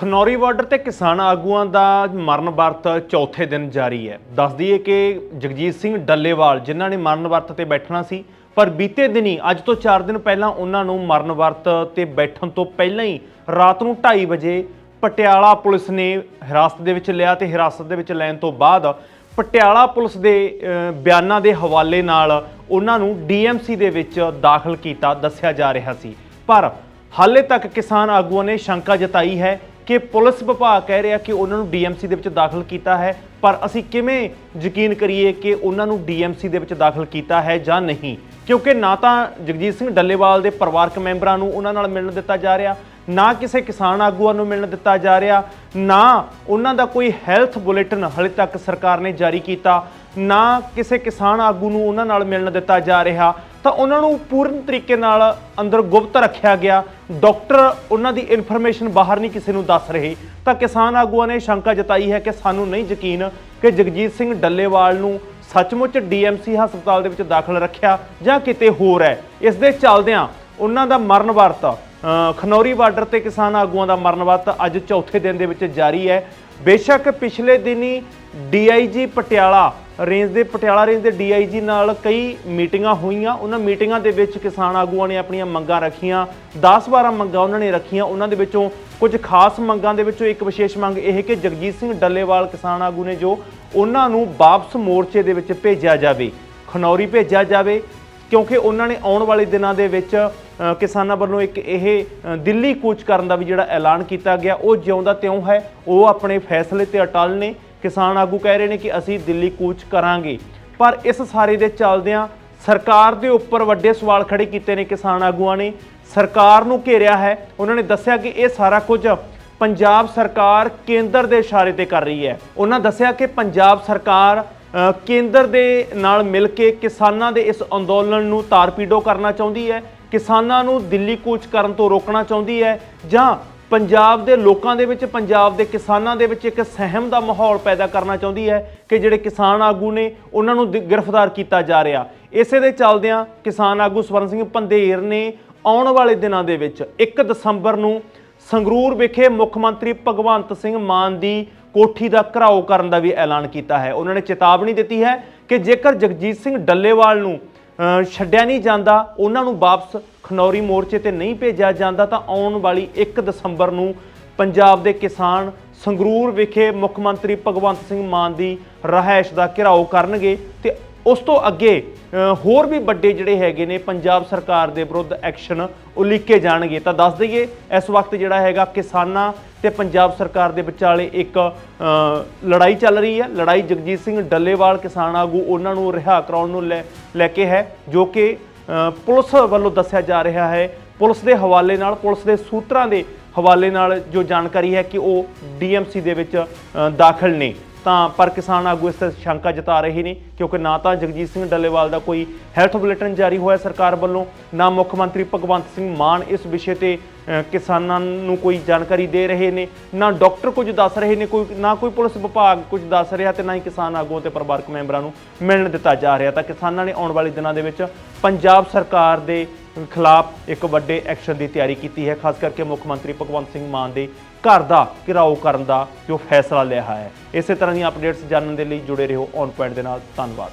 Khanauri border ਤੇ ਕਿਸਾਨ ਆਗੂਆਂ ਦਾ ਮਰਨ ਵਰਤ ਚੌਥੇ ਦਿਨ ਜਾਰੀ ਹੈ। ਦੱਸ ਦਈਏ ਕਿ ਜਗਜੀਤ ਸਿੰਘ ਡੱਲੇਵਾਲ, ਜਿਨ੍ਹਾਂ ਨੇ ਮਰਨ ਵਰਤ ਤੇ ਬੈਠਣਾ ਸੀ, ਪਰ ਬੀਤੇ ਦਿਨੀ, ਅੱਜ ਤੋਂ 4 ਦਿਨ ਪਹਿਲਾਂ ਉਹਨਾਂ ਨੂੰ ਮਰਨ ਵਰਤ ਤੇ ਬੈਠਣ ਤੋਂ ਪਹਿਲਾਂ ਹੀ ਰਾਤ ਨੂੰ 2:30 ਵਜੇ ਪਟਿਆਲਾ ਪੁਲਿਸ ਨੇ ਹਿਰਾਸਤ ਦੇ ਵਿੱਚ ਲਿਆ ਤੇ ਹਿਰਾਸਤ ਦੇ ਵਿੱਚ ਲੈਣ ਤੋਂ ਬਾਅਦ ਪਟਿਆਲਾ ਪੁਲਿਸ ਦੇ ਬਿਆਨਾਂ ਦੇ ਹਵਾਲੇ ਨਾਲ ਉਹਨਾਂ ਨੂੰ ਡੀਐਮਸੀ ਦੇ ਵਿੱਚ ਦਾਖਲ ਕੀਤਾ, ਦੱਸਿਆ ਜਾ ਰਿਹਾ ਸੀ। ਪਰ ਹਾਲੇ ਤੱਕ ਕਿਸਾਨ ਆਗੂਆਂ ਨੇ ਸ਼ੰਕਾ ਜਤਾਈ ਹੈ ਕਿ ਪੁਲਿਸ ਵਿਭਾਗ ਕਹਿ ਰਿਹਾ ਕਿ ਉਹਨਾਂ ਨੂੰ ਡੀਐਮਸੀ ਦੇ ਵਿੱਚ ਦਾਖਲ ਕੀਤਾ ਹੈ, ਪਰ ਅਸੀਂ ਕਿਵੇਂ ਯਕੀਨ ਕਰੀਏ ਕਿ ਉਹਨਾਂ ਨੂੰ ਡੀਐਮਸੀ ਦੇ ਵਿੱਚ ਦਾਖਲ ਕੀਤਾ ਹੈ ਜਾਂ ਨਹੀਂ? ਕਿਉਂਕਿ ਨਾ ਤਾਂ ਜਗਜੀਤ ਸਿੰਘ ਡੱਲੇਵਾਲ ਦੇ ਪਰਿਵਾਰਕ ਮੈਂਬਰਾਂ ਨੂੰ ਉਹਨਾਂ ਨਾਲ ਮਿਲਣ ਦਿੱਤਾ ਜਾ ਰਿਹਾ, ਨਾ ਕਿਸੇ ਕਿਸਾਨ ਆਗੂਆਂ ਨੂੰ ਮਿਲਣ ਦਿੱਤਾ ਜਾ ਰਿਹਾ, ਨਾ ਉਹਨਾਂ ਦਾ ਕੋਈ ਹੈਲਥ ਬੁਲੇਟਿਨ ਹਲੇ ਤੱਕ ਸਰਕਾਰ ਨੇ ਜਾਰੀ ਕੀਤਾ, ਨਾ ਕਿਸੇ ਕਿਸਾਨ ਆਗੂ ਨੂੰ ਉਹਨਾਂ ਨਾਲ ਮਿਲਣ ਦਿੱਤਾ ਜਾ ਰਿਹਾ। ਤਾਂ ਉਹਨਾਂ ਨੂੰ ਪੂਰਨ ਤਰੀਕੇ ਨਾਲ ਅੰਦਰ ਗੁਪਤ ਰੱਖਿਆ ਗਿਆ। ਡਾਕਟਰ ਉਹਨਾਂ ਦੀ ਇਨਫੋਰਮੇਸ਼ਨ ਬਾਹਰ ਨਹੀਂ ਕਿਸੇ ਨੂੰ ਦੱਸ ਰਹੇ। ਤਾਂ ਕਿਸਾਨ ਆਗੂਆਂ ਨੇ ਸ਼ੰਕਾ ਜਤਾਈ ਹੈ ਕਿ ਸਾਨੂੰ ਨਹੀਂ ਯਕੀਨ ਕਿ ਜਗਜੀਤ ਸਿੰਘ ਡੱਲੇਵਾਲ ਨੂੰ ਸੱਚਮੁੱਚ ਡੀਐਮਸੀ ਹਸਪਤਾਲ ਦੇ ਵਿੱਚ ਦਾਖਲ ਰੱਖਿਆ ਜਾਂ ਕਿਤੇ ਹੋਰ ਹੈ। ਇਸ ਦੇ ਚੱਲਦਿਆਂ ਉਹਨਾਂ ਦਾ ਮਰਨ ਵਰਤ ਖਨੌਰੀ ਬਾਰਡਰ ਤੇ ਕਿਸਾਨ ਆਗੂਆਂ ਦਾ ਮਰਨ ਵਰਤ ਅੱਜ ਚੌਥੇ ਦਿਨ ਦੇ ਵਿੱਚ ਜਾਰੀ ਹੈ। ਬੇਸ਼ੱਕ ਪਿਛਲੇ ਦਿਨੀ ਡੀਆਈਜੀ ਪਟਿਆਲਾ ਰੇਂਜ ਦੇ, ਪਟਿਆਲਾ ਰੇਂਜ ਦੇ ਡੀਆਈਜੀ ਨਾਲ ਕਈ ਮੀਟਿੰਗਾਂ ਹੋਈਆਂ। ਉਹਨਾਂ ਮੀਟਿੰਗਾਂ ਦੇ ਵਿੱਚ ਕਿਸਾਨ ਆਗੂਆਂ ਨੇ ਆਪਣੀਆਂ ਮੰਗਾਂ ਰੱਖੀਆਂ 10-12 ਮੰਗਾਂ ਉਹਨਾਂ ਨੇ ਰੱਖੀਆਂ। ਉਹਨਾਂ ਦੇ ਵਿੱਚੋਂ ਕੁਝ ਖਾਸ ਮੰਗਾਂ ਦੇ ਵਿੱਚੋਂ ਇੱਕ ਵਿਸ਼ੇਸ਼ ਮੰਗ ਇਹ ਕਿ ਜਗਜੀਤ ਸਿੰਘ ਡੱਲੇਵਾਲ ਕਿਸਾਨ ਆਗੂ ਨੇ ਜੋ ਉਹਨਾਂ ਨੂੰ ਵਾਪਸ ਮੋਰਚੇ ਦੇ ਵਿੱਚ ਭੇਜਿਆ ਜਾਵੇ, ਖਨੌਰੀ ਭੇਜਿਆ ਜਾਵੇ, ਕਿਉਂਕਿ ਉਹਨਾਂ ਨੇ ਆਉਣ ਵਾਲੇ ਦਿਨਾਂ ਦੇ ਵਿੱਚ ਕਿਸਾਨਾਂ ਵੱਲੋਂ ਇੱਕ ਇਹ ਦਿੱਲੀ ਕੂਚ ਕਰਨ ਦਾ ਵੀ ਜਿਹੜਾ ਐਲਾਨ ਕੀਤਾ ਗਿਆ, ਉਹ ਜਿਉਂਦਾ ਤਿਉਂ ਹੈ। ਉਹ ਆਪਣੇ ਫੈਸਲੇ ਤੇ ਅਟਲ ਨੇ। ਕਿਸਾਨ ਆਗੂ ਕਹਿ ਰਹੇ ਨੇ ਕਿ ਅਸੀਂ ਦਿੱਲੀ ਕੂਚ ਕਰਾਂਗੇ। ਪਰ ਇਸ ਸਾਰੇ ਦੇ ਚੱਲਦਿਆਂ ਸਰਕਾਰ ਦੇ ਉੱਪਰ ਵੱਡੇ ਸਵਾਲ ਖੜੇ ਕੀਤੇ ਨੇ ਕਿਸਾਨ ਆਗੂਆਂ ਨੇ। ਸਰਕਾਰ ਨੂੰ ਘੇਰਿਆ ਹੈ। ਉਹਨਾਂ ਨੇ ਦੱਸਿਆ ਕਿ ਇਹ ਸਾਰਾ ਕੁਝ ਪੰਜਾਬ ਸਰਕਾਰ ਕੇਂਦਰ ਦੇ ਇਸ਼ਾਰੇ ਤੇ ਕਰ ਰਹੀ ਹੈ। ਉਹਨਾਂ ਦੱਸਿਆ ਕਿ ਪੰਜਾਬ ਸਰਕਾਰ ਕੇਂਦਰ ਦੇ ਨਾਲ ਮਿਲ ਕੇ ਕਿਸਾਨਾਂ ਦੇ ਇਸ ਅੰਦੋਲਨ ਨੂੰ ਤਾਰਪੀਡੋ ਕਰਨਾ ਚਾਹੁੰਦੀ ਹੈ। ਕਿਸਾਨਾਂ ਨੂੰ ਦਿੱਲੀ ਕੂਚ ਕਰਨ ਤੋਂ ਰੋਕਣਾ ਚਾਹੁੰਦੀ ਹੈ ਜਾਂ ਪੰਜਾਬ ਦੇ ਲੋਕਾਂ ਦੇ ਵਿੱਚ, ਪੰਜਾਬ ਦੇ ਕਿਸਾਨਾਂ ਦੇ ਵਿੱਚ ਇੱਕ ਸਹਿਮ ਦਾ ਮਾਹੌਲ ਪੈਦਾ ਕਰਨਾ ਚਾਹੁੰਦੀ ਹੈ ਕਿ ਜਿਹੜੇ ਕਿਸਾਨ ਆਗੂ ਨੇ, ਉਹਨਾਂ ਨੂੰ ਦਿ- ਗ੍ਰਿਫਤਾਰ ਕੀਤਾ ਜਾ ਰਿਹਾ। ਇਸੇ ਦੇ ਚੱਲਦਿਆਂ ਕਿਸਾਨ ਆਗੂ ਸਵਰਨ ਸਿੰਘ ਪੰਧੇਰ ਨੇ ਆਉਣ ਵਾਲੇ ਦਿਨਾਂ ਦੇ ਵਿੱਚ 1 ਦਸੰਬਰ ਨੂੰ ਸੰਗਰੂਰ ਵਿਖੇ ਮੁੱਖ ਮੰਤਰੀ ਭਗਵੰਤ ਸਿੰਘ ਮਾਨ ਦੀ ਕੋਠੀ ਦਾ ਘਰਾਓ ਕਰਨ ਦਾ ਵੀ ਐਲਾਨ ਕੀਤਾ ਹੈ। ਉਹਨਾਂ ਨੇ ਚੇਤਾਵਨੀ ਦਿੱਤੀ ਹੈ ਕਿ ਜੇਕਰ ਜਗਜੀਤ ਸਿੰਘ ਡੱਲੇਵਾਲ ਨੂੰ ਛੱਡਿਆ ਨਹੀਂ ਜਾਂਦਾ, ਉਹਨਾਂ ਨੂੰ ਵਾਪਸ ਖਨੌਰੀ ਮੋਰਚੇ ਤੇ ਨਹੀਂ ਭੇਜਿਆ ਜਾਂਦਾ, ਤਾਂ ਆਉਣ ਵਾਲੀ 1 ਦਸੰਬਰ ਨੂੰ ਪੰਜਾਬ ਦੇ ਕਿਸਾਨ ਸੰਗਰੂਰ ਵਿਖੇ ਮੁੱਖ ਮੰਤਰੀ ਭਗਵੰਤ ਸਿੰਘ ਮਾਨ ਦੀ ਰਹਾਇਸ਼ ਦਾ ਘਿਰਾਓ ਕਰਨਗੇ ਤੇ ਉਸ ਤੋਂ ਅੱਗੇ ਹੋਰ ਵੀ ਵੱਡੇ ਜਿਹੜੇ ਹੈਗੇ ਨੇ ਪੰਜਾਬ ਸਰਕਾਰ ਦੇ ਵਿਰੁੱਧ ਐਕਸ਼ਨ ਉਲੀਕੇ ਜਾਣਗੇ। ਤਾਂ ਦੱਸ ਦਈਏ, ਇਸ ਵਕਤ ਜਿਹੜਾ ਹੈਗਾ ਕਿਸਾਨਾਂ ਤੇ ਪੰਜਾਬ ਸਰਕਾਰ ਦੇ ਵਿਚਾਲੇ ਇੱਕ ਲੜਾਈ ਚੱਲ ਰਹੀ ਹੈ। ਲੜਾਈ ਜਗਜੀਤ ਸਿੰਘ ਡੱਲੇਵਾਲ, ਕਿਸਾਨ ਆਗੂ, ਉਹਨਾਂ ਨੂੰ ਰਿਹਾ ਕਰਾਉਣ ਨੂੰ ਲੈ ਲੈ ਕੇ ਹੈ, ਜੋ ਕਿ ਪੁਲਿਸ ਵੱਲੋਂ ਦੱਸਿਆ ਜਾ ਰਿਹਾ ਹੈ। ਪੁਲਿਸ ਦੇ ਹਵਾਲੇ ਨਾਲ, ਪੁਲਿਸ ਦੇ ਸੂਤਰਾਂ ਦੇ ਹਵਾਲੇ ਨਾਲ ਜੋ ਜਾਣਕਾਰੀ ਹੈ ਕਿ ਉਹ ਡੀਐਮਸੀ ਦੇ ਵਿੱਚ ਦਾਖਲ ਨੇ। ਤਾਂ ਪਰ ਕਿਸਾਨ ਆਗੂ ਇਸ ਤੇ ਸ਼ੰਕਾ ਜਤਾ ਰਹੇ ਨੇ, ਕਿਉਂਕਿ ਨਾ ਤਾਂ ਜਗਜੀਤ ਸਿੰਘ ਡੱਲੇਵਾਲ ਦਾ ਕੋਈ ਹੈਲਥ ਬੁਲੇਟਿਨ ਜਾਰੀ ਹੋਇਆ ਸਰਕਾਰ ਵੱਲੋਂ, ਨਾ ਮੁੱਖ ਮੰਤਰੀ ਭਗਵੰਤ ਸਿੰਘ ਮਾਨ ਇਸ ਵਿਸ਼ੇ ਤੇ ਕਿਸਾਨਾਂ ਨੂੰ ਕੋਈ ਜਾਣਕਾਰੀ ਦੇ ਰਹੇ ਨੇ, ਨਾ ਡਾਕਟਰ ਕੁਝ ਦੱਸ ਰਹੇ ਨੇ, ਕੋਈ, ਨਾ ਕੋਈ ਪੁਲਿਸ ਵਿਭਾਗ ਕੁਝ ਦੱਸ ਰਿਹਾ ਤੇ ਨਾ ਹੀ ਕਿਸਾਨ ਆਗੂਆਂ ਤੇ ਪਰਿਵਾਰਕ ਮੈਂਬਰਾਂ ਨੂੰ ਮਿਲਣ ਦਿੱਤਾ ਜਾ ਰਿਹਾ। ਤਾਂ ਕਿਸਾਨਾਂ ਨੇ ਆਉਣ ਵਾਲੇ ਦਿਨਾਂ ਦੇ ਵਿੱਚ ਪੰਜਾਬ ਸਰਕਾਰ ਦੇ ਖਿਲਾਫ ਇੱਕ ਵੱਡੇ ਐਕਸ਼ਨ ਦੀ ਤਿਆਰੀ ਕੀਤੀ ਹੈ, ਖਾਸ ਕਰਕੇ ਮੁੱਖ ਮੰਤਰੀ ਭਗਵੰਤ ਸਿੰਘ ਮਾਨ ਦੇ ਘਰ ਦਾ ਘਿਰਾਓ ਕਰਨ ਦਾ ਜੋ ਫੈਸਲਾ ਲਿਆ ਹੈ। ਇਸੇ ਤਰ੍ਹਾਂ ਦੀਆਂ ਅਪਡੇਟਸ ਜਾਣਨ ਦੇ ਲਈ ਜੁੜੇ ਰਹੋ ਔਨ ਪੁਆਇੰਟ ਦੇ ਨਾਲ। ਧੰਨਵਾਦ।